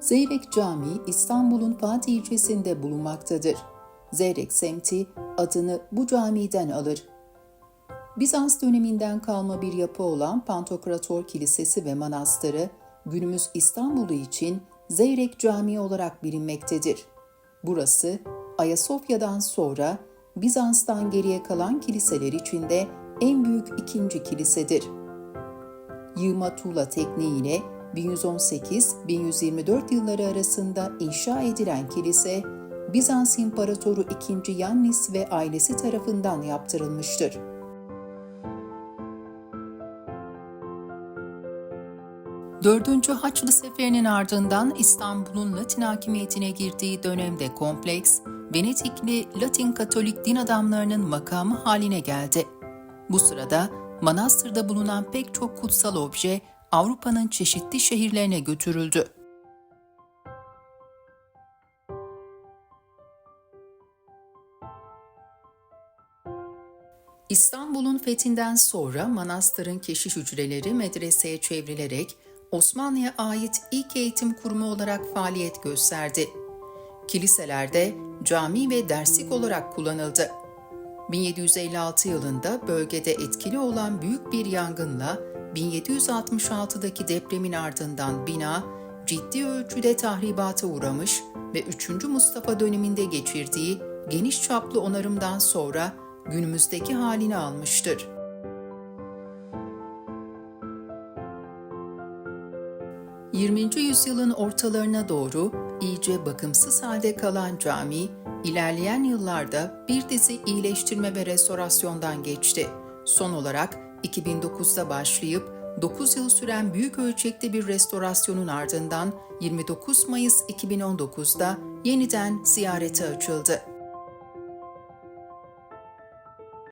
Zeyrek Camii İstanbul'un Fatih ilçesinde bulunmaktadır. Zeyrek semti adını bu camiden alır. Bizans döneminden kalma bir yapı olan Pantokrator Kilisesi ve Manastırı günümüz İstanbul'u için Zeyrek Camii olarak bilinmektedir. Burası Ayasofya'dan sonra Bizans'tan geriye kalan kiliseler içinde en büyük ikinci kilisedir. Yığma tuğla tekniğiyle 1118-1124 yılları arasında inşa edilen kilise, Bizans İmparatoru II. Yannis ve ailesi tarafından yaptırılmıştır. 4. Haçlı Seferi'nin ardından İstanbul'un Latin hakimiyetine girdiği dönemde kompleks, Venedikli Latin Katolik din adamlarının makamı haline geldi. Bu sırada manastırda bulunan pek çok kutsal obje Avrupa'nın çeşitli şehirlerine götürüldü. İstanbul'un fethinden sonra manastırın keşiş hücreleri medreseye çevrilerek Osmanlı'ya ait ilk eğitim kurumu olarak faaliyet gösterdi. Kiliselerde cami ve derslik olarak kullanıldı. 1756 yılında bölgede etkili olan büyük bir yangınla 1766'daki depremin ardından bina ciddi ölçüde tahribata uğramış ve 3. Mustafa döneminde geçirdiği geniş çaplı onarımdan sonra günümüzdeki halini almıştır. ...20. yüzyılın ortalarına doğru iyice bakımsız halde kalan cami, ilerleyen yıllarda bir dizi iyileştirme ve restorasyondan geçti. Son olarak 2009'da başlayıp 9 yıl süren büyük ölçekli bir restorasyonun ardından 29 Mayıs 2019'da yeniden ziyarete açıldı.